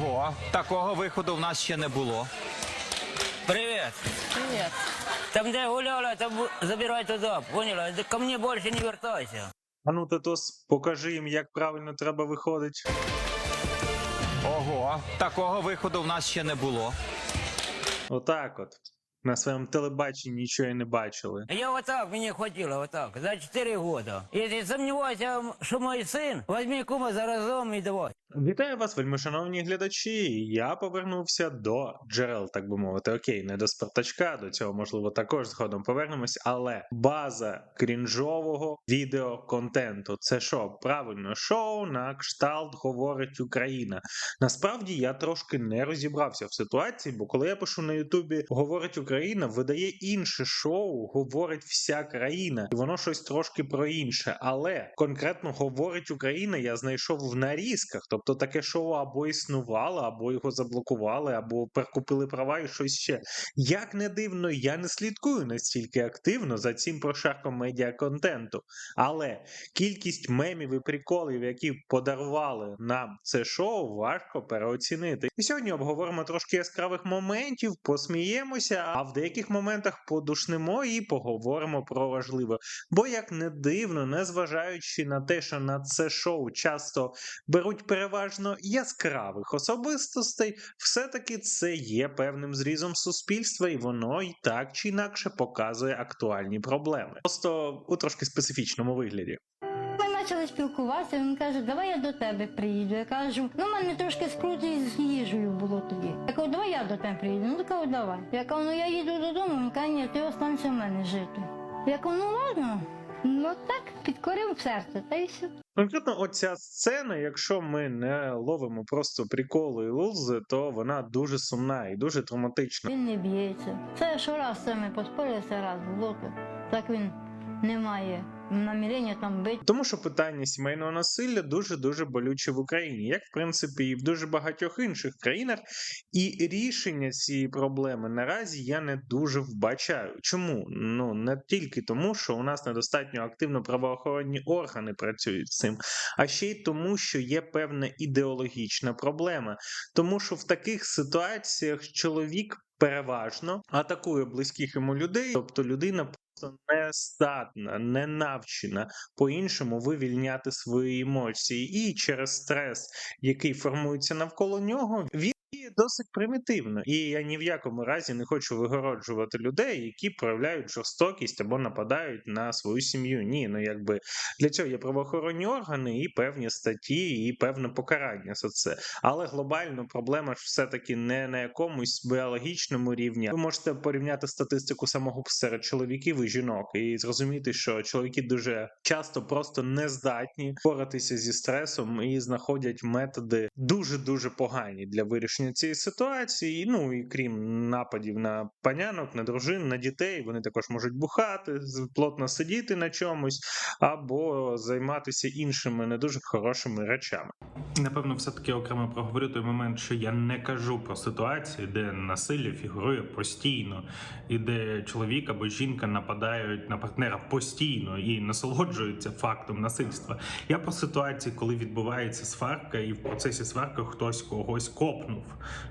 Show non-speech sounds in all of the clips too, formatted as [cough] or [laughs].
Ого, такого виходу в нас ще не було. Привет. Привет. Там, где гуляла, там забирай туда, поняла? Ко мне больше не вертайся. А ну, Тетос, покажи їм, як правильно треба виходити. Ого, такого виходу в нас ще не було. Отак от. На своєму телебаченні нічого і не бачили. Я вот так, мне хватило, вот так, за 4 года. Если сомневайся, что мой сын, возьми кума за разом и давай. Вітаю вас, вельмишановні глядачі. Я повернувся до джерел, так би мовити. Окей, не до Спартачка, до цього можливо також згодом повернемось, але база крінжового відеоконтенту. Це що? Правильно, шоу на кшталт говорить Україна. Насправді я трошки не розібрався в ситуації, бо коли я пишу на Ютубі Говорить Україна, видає інше шоу, говорить вся країна, і воно щось трошки про інше. Але конкретно говорить Україна, я знайшов в нарізках. Тобто таке шоу або існувало, або його заблокували, або перекупили права і щось ще. Як не дивно, я не слідкую настільки активно за цим прошарком медіаконтенту. Але кількість мемів і приколів, які подарували нам це шоу, важко переоцінити. І сьогодні обговоримо трошки яскравих моментів, посміємося, а в деяких моментах подушнимо і поговоримо про важливе. Бо як не дивно, незважаючи на те, що на це шоу часто беруть переважно яскравих особистостей, все-таки це є певним зрізом суспільства, і воно і так чи інакше показує актуальні проблеми. Просто у трошки специфічному вигляді. Почали спілкуватися, він каже, давай я до тебе приїду. Я кажу, ну в мене трошки скруті з їжею було тоді. Я кажу, давай я до тебе приїду. Ну кажу, давай. Я кажу, ну я їду додому, він каже, ні, ти останься в мене жити. Я кажу, ну ладно. Ну так, підкорив серце, та й все. Конкретно оця сцена, якщо ми не ловимо просто приколи і лузи, то вона дуже сумна і дуже травматична. Він не б'ється. Це що раз це ми поспорили, це раз було, так він не має намірення там бити. Тому що питання сімейного насилля дуже дуже болюче в Україні, як в принципі і в дуже багатьох інших країнах. І рішення цієї проблеми наразі я не дуже вбачаю. Чому? Ну не тільки тому, що у нас недостатньо активно правоохоронні органи працюють з цим, а ще й тому, що є певна ідеологічна проблема. Тому що в таких ситуаціях чоловік переважно атакує близьких йому людей, тобто людина не здатна, не навчена по-іншому вивільняти свої емоції, і через стрес, який формується навколо нього, він досить примітивно. І я ні в якому разі не хочу вигороджувати людей, які проявляють жорстокість або нападають на свою сім'ю. Ні, ну якби для цього є правоохоронні органи і певні статті, і певне покарання за це. Але глобально проблема ж все-таки не на якомусь біологічному рівні. Ви можете порівняти статистику самогубств серед чоловіків і жінок, і зрозуміти, що чоловіки дуже часто просто не здатні боротися зі стресом і знаходять методи дуже дуже погані для вирішення цієї ситуації. Ну і крім нападів на панянок, на дружин, на дітей, вони також можуть бухати, плотно сидіти на чомусь або займатися іншими не дуже хорошими речами. Напевно, все-таки окремо проговорю той момент, що я не кажу про ситуації, де насилля фігурує постійно, і де чоловік або жінка нападають на партнера постійно і насолоджуються фактом насильства. Я про ситуації, коли відбувається сварка, і в процесі сварки хтось когось копнув.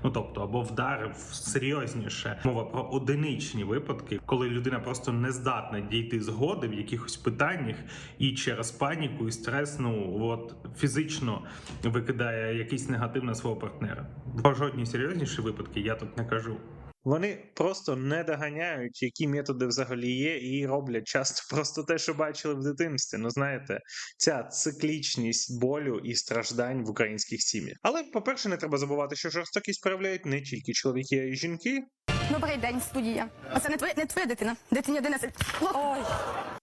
Ну тобто, або вдарив серйозніше. Мова про одиничні випадки, коли людина просто не здатна дійти згоди в якихось питаннях, і через паніку і стрес, ну от фізично викидає якийсь негатив на свого партнера. Про жодні серйозніші випадки я тут не кажу. Вони просто не доганяють, які методи взагалі є, і роблять часто [laughs] просто те, що бачили в дитинстві. Ну знаєте, ця циклічність болю і страждань в українських сім'ях. Але, по-перше, не треба забувати, що жорстокість проявляють не тільки чоловіки, а й жінки. Добрий день, студія. А це не твоя, не твоя дитина. Дитині 11. Ой.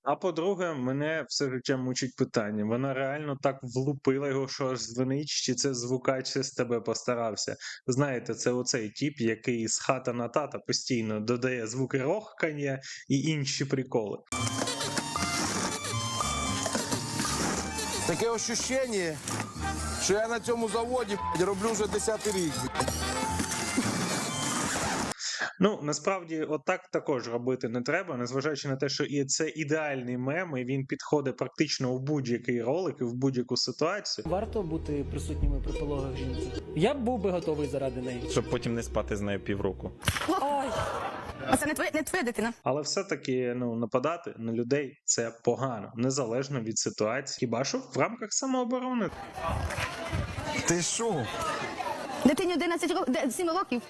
А по-друге, мене все життя мучить питання. Вона реально так влупила його, що аж дзвонить, чи це звукач з тебе постарався. Знаєте, це оцей тіп, який з хата на тата постійно додає звуки рохкання і інші приколи. Таке ощущення, що я на цьому заводі роблю вже 10 рік. Ну насправді, отак також робити не треба, незважаючи на те, що і це ідеальний мем, і він підходить практично в будь-який ролик і в будь-яку ситуацію. Варто бути присутніми при пологах жінки. Я б був би готовий заради неї. щоб потім не спати з нею півроку. Оце не твоя, не твоя дитина. Але все-таки ну нападати на людей це погано, незалежно від ситуації. Хіба що в рамках самооборони. Ти що? Дитині 11 років, 7 років.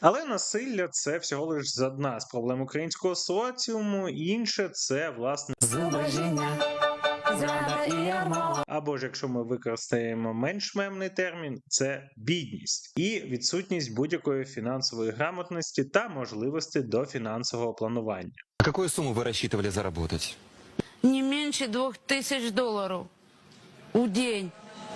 Але насилля це всього лиш одна з проблем українського соціуму. Інше це власне або ж якщо ми використаємо менш мемний термін, це бідність і відсутність будь-якої фінансової грамотності та можливості до фінансового планування. Какую сумму вы рассчитывали заработать? Не меньше двух тысяч долларов в день.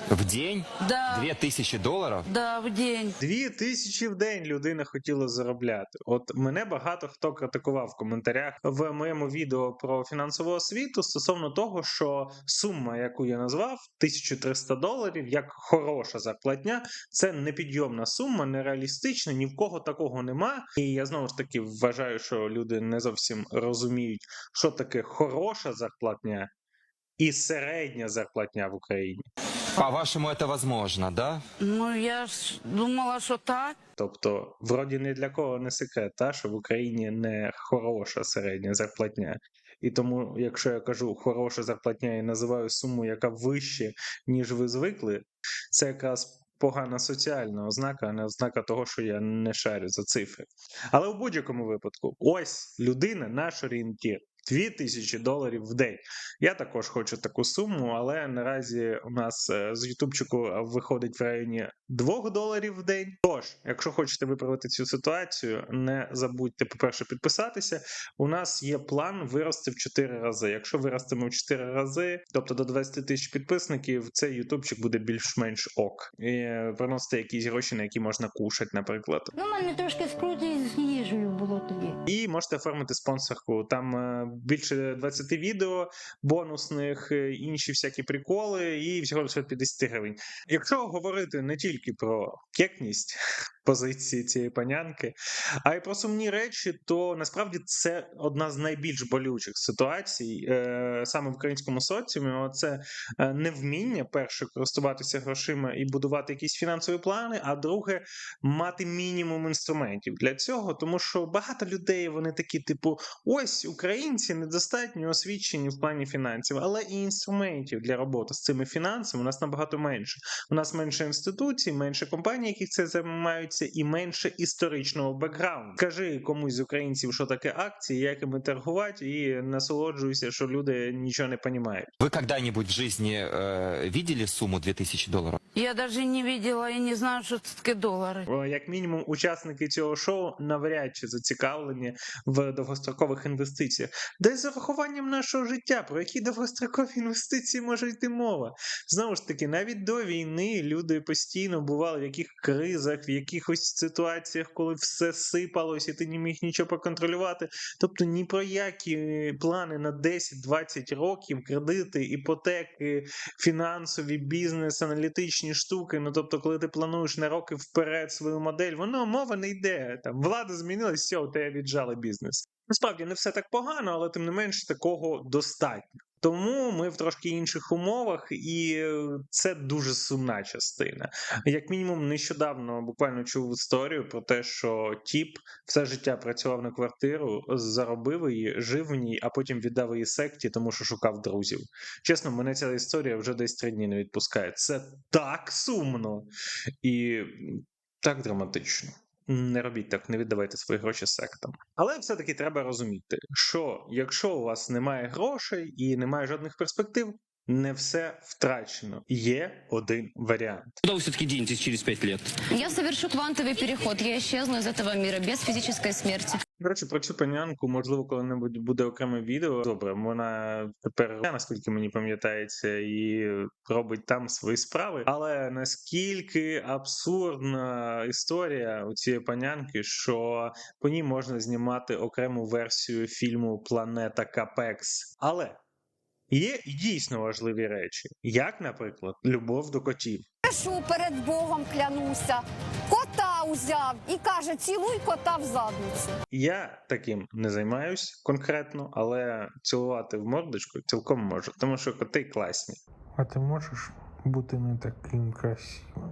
В день? Да, Две тысячи долларов? да, в день. Дві тисячі в день людина хотіла заробляти. От мене багато хто критикував в коментарях в моєму відео про фінансову освіту стосовно того, що сума, яку я назвав, 1300 доларів, як хороша зарплатня, це непідйомна сума, нереалістична, ні в кого такого нема. І я знову ж таки вважаю, що люди не зовсім розуміють, що таке хороша зарплатня і середня зарплатня в Україні. По-вашему, это возможно, да? Ну, я ж думала, що так. Тобто, вроді не для кого не секрет, та, що в Україні не хороша середня зарплатня. І тому, якщо я кажу хороша зарплатня і називаю суму, яка вище, ніж ви звикли, це якраз погана соціальна ознака, а не ознака того, що я не шарю за цифри. Але в будь-якому випадку, ось людина, наш орієнтір. 2000 доларів в день. Я також хочу таку суму, але наразі у нас е, з Ютубчику виходить в районі 2 доларів в день. Тож, якщо хочете виправити цю ситуацію, не забудьте, по-перше, підписатися. У нас є план вирости в 4 рази. Якщо виростемо в 4 рази, тобто до 20 тисяч підписників, цей ютубчик буде більш-менш ок. І е, приносити якісь гроші, на які можна кушати, наприклад. Ну, мене трошки скруті з їжею було тоді. І можете оформити спонсорку. Там е, більше 20 відео, бонусних, е, інші всякі приколи, і всього лише 50 гривень. Якщо говорити не тільки про кекність [laughs] позиції цієї панянки, а й про сумні речі, то насправді це одна з найбільш болючих ситуацій е, саме в українському соціумі. Це е, невміння перше користуватися грошима і будувати якісь фінансові плани, а друге мати мінімум інструментів для цього, тому що багато людей вони такі, типу, ось українці недостатньо освічені в плані фінансів, але і інструментів для роботи з цими фінансами у нас набагато менше. У нас менше інституцій, менше компаній, які це займаються, і менше історичного бекграунду. Кажи комусь з українців, що таке акції, як іми торгувати, і насолоджуйся, що люди нічого не розуміють. Вы когда-нибудь в жизни э, видели сумму 2000 долларов? Я даже не видела і не знаю, що це таке долари. Як мінімум, учасники цього шоу навряд чи зацікавлені в довгострокових інвестиціях. Де з урахуванням нашого життя, про які довгострокові інвестиції може йти мова? Знову ж таки, навіть до війни люди постійно бували в яких кризах, в якихось ситуаціях, коли все сипалось, і ти не міг нічого поконтролювати. Тобто ні про які плани на 10-20 років, кредити, іпотеки, фінансові, бізнес, аналітичні штуки. Ну тобто, коли ти плануєш на роки вперед свою модель, воно мова не йде. Там влада змінилась, все, у тебе віджали бізнес. Насправді не все так погано, але тим не менш такого достатньо. Тому ми в трошки інших умовах, і це дуже сумна частина. Як мінімум, нещодавно буквально чув історію про те, що тіп все життя працював на квартиру, заробив її, жив в ній, а потім віддав її секті, тому що шукав друзів. Чесно, мене ця історія вже десь три дні не відпускає. Це так сумно і так драматично. Не робіть так, не віддавайте свої гроші сектам. Але все-таки треба розуміти, що якщо у вас немає грошей і немає жодних перспектив, не все втрачено. Є один варіант. Куда вы все-таки денетесь через 5 лет? Я совершу квантовий переход, я исчезну из этого мира без физической смерти. До речі, про цю панянку, можливо, коли-небудь буде окреме відео. Добре, вона тепер, наскільки мені пам'ятається, і робить там свої справи. Але наскільки абсурдна історія у цієї панянки, що по ній можна знімати окрему версію фільму Планета Капекс. Але є і дійсно важливі речі, як, наприклад, любов до котів. Пишу перед Богом клянуся. Узяв і каже, цілуй кота в задницю. Я таким не займаюсь конкретно, але цілувати в мордочку цілком можу, тому що коти класні. А ти можеш бути не таким красивим?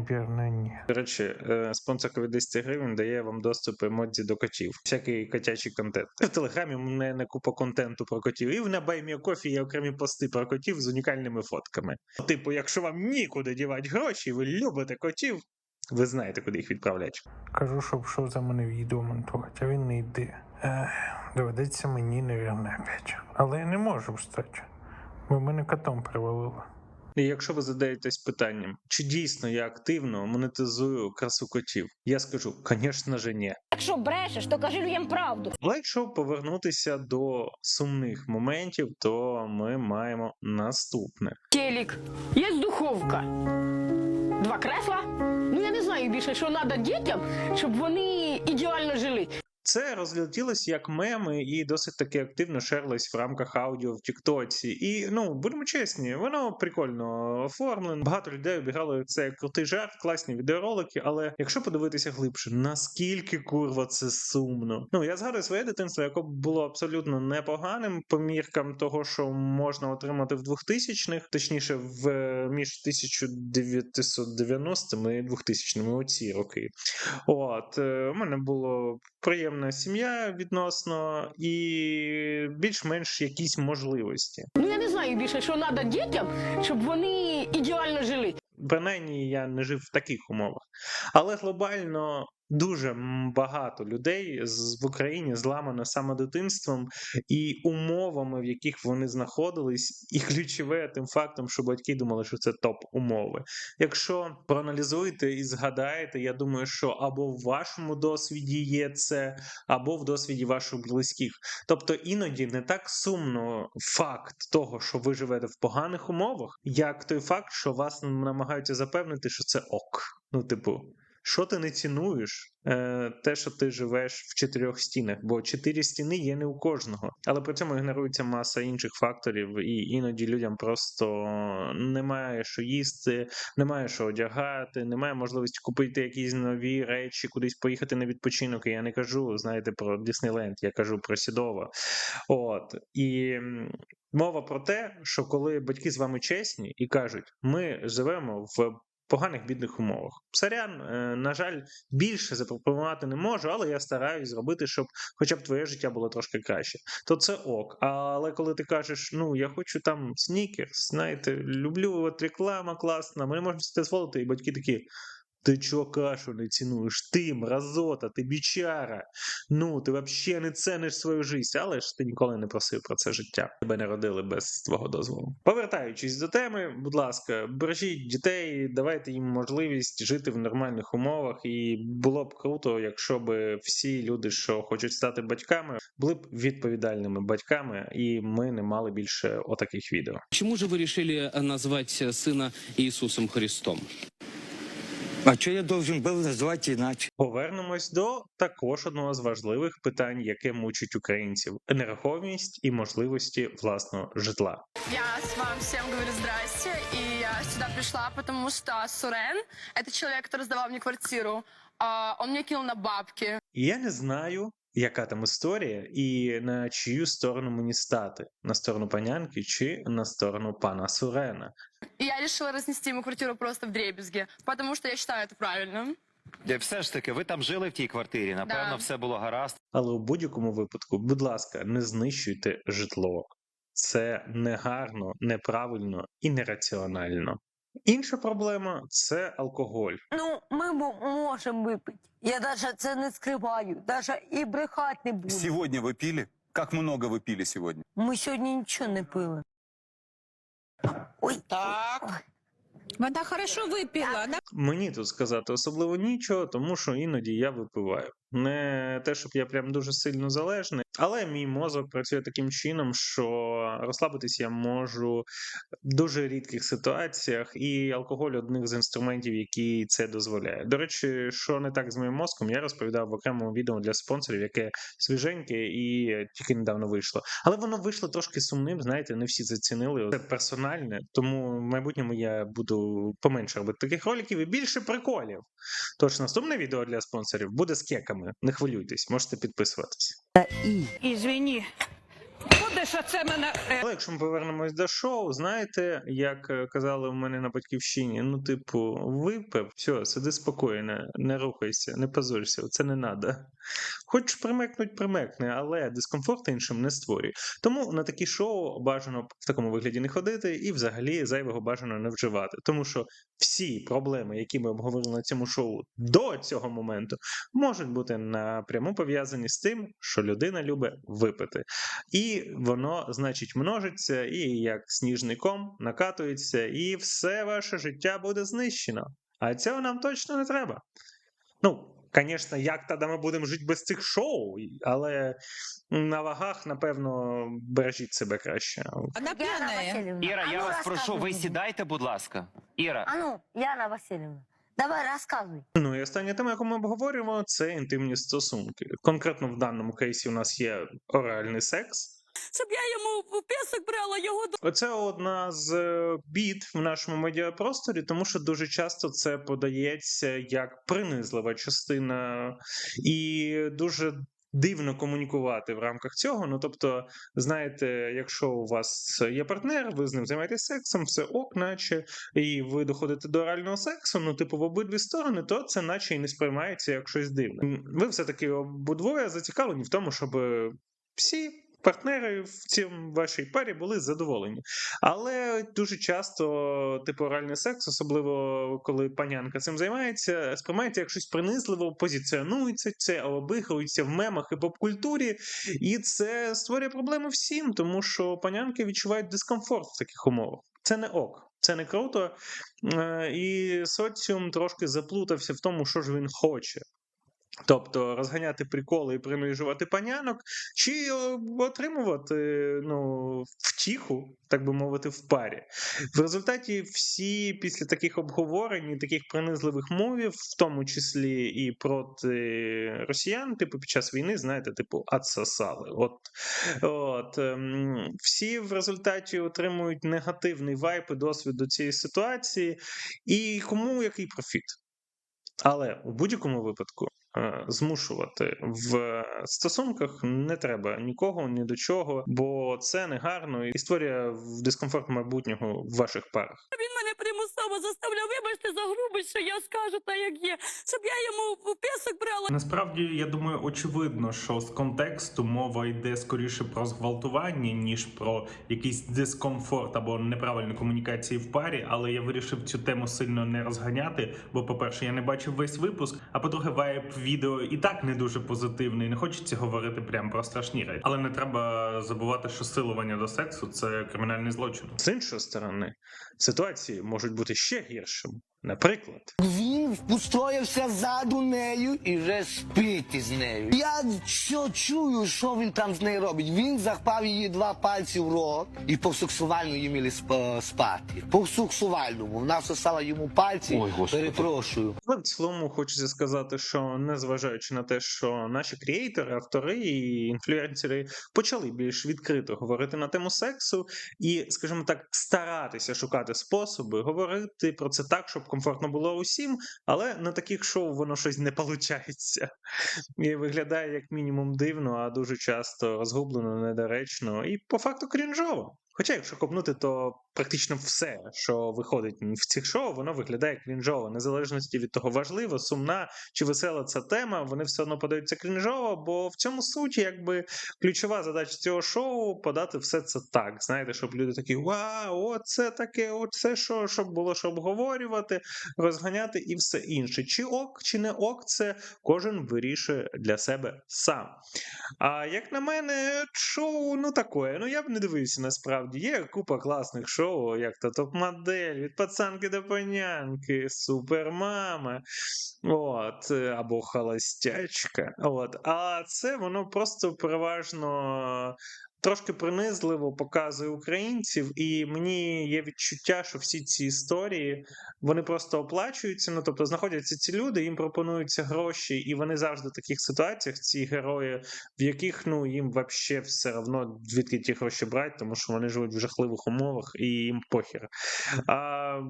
Напевно, ні. До речі, е, спонсорка від 10 гривень дає вам доступ емодзі до котів. Всякий котячий контент. В телеграмі у мене не купа контенту про котів. І в на Кофі є окремі пости про котів з унікальними фотками. Типу, якщо вам нікуди дівати гроші, ви любите котів, ви знаєте, куди їх відправляти. Кажу, щоб пішов за мене відео монтувати, а він не йде. Ех, доведеться мені, навірно, опять. Але я не можу встати, бо мене котом привалило. І якщо ви задаєтесь питанням, чи дійсно я активно монетизую красу котів, я скажу, звісно ж, ні. Якщо брешеш, то кажи людям правду. Але якщо повернутися до сумних моментів, то ми маємо наступне. Телек. Є духовка. Два кресла. Ну я не знаю більше, що треба дітям, щоб вони ідеально жили. Це розлетілось як меми і досить таки активно шерлось в рамках аудіо в Тіктоці. І ну будемо чесні, воно прикольно оформлено. Багато людей обіграли це як крутий жарт, класні відеоролики. Але якщо подивитися глибше, наскільки курва це сумно. Ну я згадую своє дитинство, яке було абсолютно непоганим по міркам того, що можна отримати в 2000-х, точніше, в е, між 1990 і 2000 оці роки. От е, у мене було приємна сім'я відносно і більш-менш якісь можливості. Ну я не знаю більше, що треба дітям, щоб вони ідеально жили. Принаймні я не жив в таких умовах. Але глобально дуже багато людей в Україні зламано саме дитинством і умовами, в яких вони знаходились, і ключове тим фактом, що батьки думали, що це топ умови. Якщо проаналізуєте і згадаєте, я думаю, що або в вашому досвіді є це, або в досвіді ваших близьких. Тобто іноді не так сумно факт того, що ви живете в поганих умовах, як той факт, що вас намагаються запевнити, що це ок. Ну, типу, що ти не цінуєш? Е, те, що ти живеш в чотирьох стінах, бо чотири стіни є не у кожного, але при цьому ігнорується маса інших факторів, і іноді людям просто немає що їсти, немає що одягати, немає можливості купити якісь нові речі, кудись поїхати на відпочинок. І я не кажу, знаєте, про Діснейленд, я кажу про Сідова. От і мова про те, що коли батьки з вами чесні і кажуть, ми живемо в поганих бідних умовах. Сорян, е, на жаль, більше запропонувати не можу, але я стараюсь зробити, щоб хоча б твоє життя було трошки краще. То це ок. Але коли ти кажеш, ну я хочу там снікерс, знаєте, люблю от реклама класна, ми можна це дозволити, і батьки такі. Ти чого кашу не цінуєш? Ти мразота, ти бічара. Ну, ти взагалі не цениш свою життя, але ж ти ніколи не просив про це життя. Тебе не родили без твого дозволу. Повертаючись до теми, будь ласка, бережіть дітей, давайте їм можливість жити в нормальних умовах. І було б круто, якщо б всі люди, що хочуть стати батьками, були б відповідальними батьками, і ми не мали більше отаких відео. Чему же вы решили назвать сына Иисусом Христом? А що я должен був назвати іначе? Повернемось до також одного з важливих питань, яке мучить українців: нерухомість і можливості власного житла. Я з вам всім говорю здрасте, і я сюди прийшла, потому що Сурен, це чоловік, який роздавав мені квартиру, а, он мне кинул на бабки. Я не знаю, яка там історія, і на чию сторону мені стати: на сторону панянки чи на сторону пана Сурена. Я решила разнести ему квартиру просто в дребезги, потому что я считаю это правильно. Де все ж таки, ви там жили в тій квартирі, напевно, Да. все було гаразд. Але у будь-якому випадку, будь ласка, не знищуйте житло. Це негарно, неправильно і нераціонально. Інша проблема це алкоголь. Ну, ми можемо випити. Я навіть це не скриваю, навіть і брехати не буду. Сегодня вы пили? Как много вы пили сегодня? Ми сьогодні нічого не пили. Ой, так. Вода хорошо выпила, да? Мені тут сказати особливо нічого, тому що іноді я випиваю. Не те, щоб я прям дуже сильно залежний, Але мій мозок працює таким чином, що розслабитись я можу в дуже рідких ситуаціях, і алкоголь одних з інструментів, які це дозволяє. До речі, що не так з моїм мозком, я розповідав в окремому відео для спонсорів, яке свіженьке і тільки недавно вийшло. Але воно вийшло трошки сумним. Знаєте, не всі зацінили. Це персональне, тому в майбутньому я буду поменше робити таких роликів і більше приколів. Тож наступне відео для спонсорів буде з кеками. Не хвилюйтесь, можете підписуватись. Ізвіні, будеш оце мене. Але якщо ми повернемось до шоу, знаєте, як е, казали у мене на батьківщині, ну, типу, випив, все, сиди спокійно, не рухайся, не позорься, це не надо. Хоч примекнуть, примекне, але дискомфорт іншим не створює. Тому на такі шоу бажано в такому вигляді не ходити і взагалі зайвого бажано не вживати. Тому що всі проблеми, які ми обговорили на цьому шоу до цього моменту, можуть бути напряму пов'язані з тим, що людина любить випити. І воно, значить, множиться, і як сніжний ком накатується, і все ваше життя буде знищено. А цього нам точно не треба. Ну, звісно, як тоді ми будемо жити без цих шоу, але на вагах, напевно, бережіть себе краще. Она пьяная. Іра, я вас прошу, ви сідайте, будь ласка. Іра, А ну, Яна Васильівна, давай розказуй. Ну і остання тема, яку ми обговорюємо, це інтимні стосунки. Конкретно в даному кейсі у нас є оральний секс. Щоб я йому песок брала, його до. Оце одна з е, бід в нашому медіапросторі, тому що дуже часто це подається як принизлива частина, і дуже дивно комунікувати в рамках цього. Ну тобто, знаєте, якщо у вас є партнер, ви з ним займаєтесь сексом, все ок, наче, і ви доходите до орального сексу, ну, типу, в обидві сторони, то це наче і не сприймається як щось дивне. Ви все-таки обидвоє зацікавлені в тому, щоб всі. Партнери в цьому вашій парі були задоволені. Але дуже часто, типу, оральний секс, особливо коли панянка цим займається, сприймається як щось принизливо, позиціонується це, обігрується в мемах і поп-культурі, і це створює проблеми всім, тому що панянки відчувають дискомфорт в таких умовах. Це не ок, це не круто. Е, І соціум трошки заплутався в тому, що ж він хоче. Тобто розганяти приколи і принижувати панянок, чи е, отримувати ну, втіху, так би мовити, в парі. В результаті всі після таких обговорень і таких принизливих мовів, в тому числі і проти росіян, типу під час війни, знаєте, типу, отсосали. От, от, ем, всі в результаті отримують негативний вайп і досвід до цієї ситуації, і кому який профіт. Але у будь-якому випадку змушувати в стосунках не треба нікого, ні до чого, бо це не гарно і створює в дискомфорт майбутнього в ваших парах. Він мене примусово заставляв, вибачте за грубість, що я скажу так, як є. Щоб я йому песок брала. Насправді, я думаю, очевидно, що з контексту мова йде скоріше про зґвалтування, ніж про якийсь дискомфорт або неправильну комунікацію в парі. Але я вирішив цю тему сильно не розганяти. Бо, по-перше, я не бачив весь випуск. А по-друге, вайб відео і так не дуже позитивний. Не хочеться говорити прямо про страшні речі. Але не треба забувати, що силування до сексу це кримінальний злочин. З іншої сторони, ситуації можуть бути ще гіршими. Наприклад, Він устроївся ззаду нею і вже спить із нею. Я що чую, що він там з нею робить. Він захпав її два пальці в рот і по сексуальному її мали сп- спати. По сексуальному. Вона всосала йому пальці. Ой, Господи. Перепрошую. Але в цілому хочеться сказати, що незважаючи на те, що наші креатори, автори і інфлюенсери почали більш відкрито говорити на тему сексу, і, скажімо так, старатися шукати способи говорити про це так, щоб комфортно було усім, але на таких шоу воно щось не виходить. І виглядає як мінімум дивно, а дуже часто розгублено, недоречно і по факту крінжово. Хоча, якщо копнути, то практично все, що виходить в цих шоу, воно виглядає крінжово, незалежності від того, важливо, сумна чи весела ця тема, вони все одно подаються крінжово, бо в цьому суті, якби ключова задача цього шоу подати все це так. Знаєте, щоб люди такі вау, оце таке, оце що, щоб було що обговорювати, розганяти і все інше. Чи ок, чи не ок, це кожен вирішує для себе сам. А як на мене, шоу, ну такое. Ну я б не дивився насправді. Є купа класних шоу. Шоу, як то топ-модель, від пацанки до панянки, супермама, от, або холостячка. От. А це воно просто переважно. Трошки принизливо показує українців, і мені є відчуття, що всі ці історії вони просто оплачуються. Ну тобто знаходяться ці люди, їм пропонуються гроші, і вони завжди в таких ситуаціях, ці герої, в яких ну їм вообще все одно звідки ті гроші брати, тому що вони живуть в жахливих умовах і їм похер. А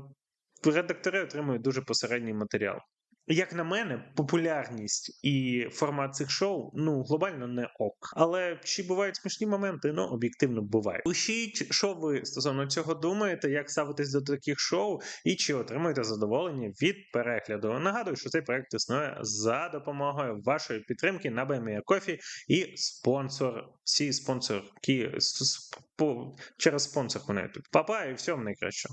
редактори отримують дуже посередній матеріал. Як на мене, популярність і формат цих шоу ну глобально не ок. Але чи бувають смішні моменти? Ну об'єктивно буває. Пишіть, що ви стосовно цього думаєте, як ставитесь до таких шоу, і чи отримуєте задоволення від перегляду. Нагадую, що цей проект існує за допомогою вашої підтримки на BME Coffee і спонсор. Всі спонсорки через спонсорку на YouTube. Папа і всього найкращого.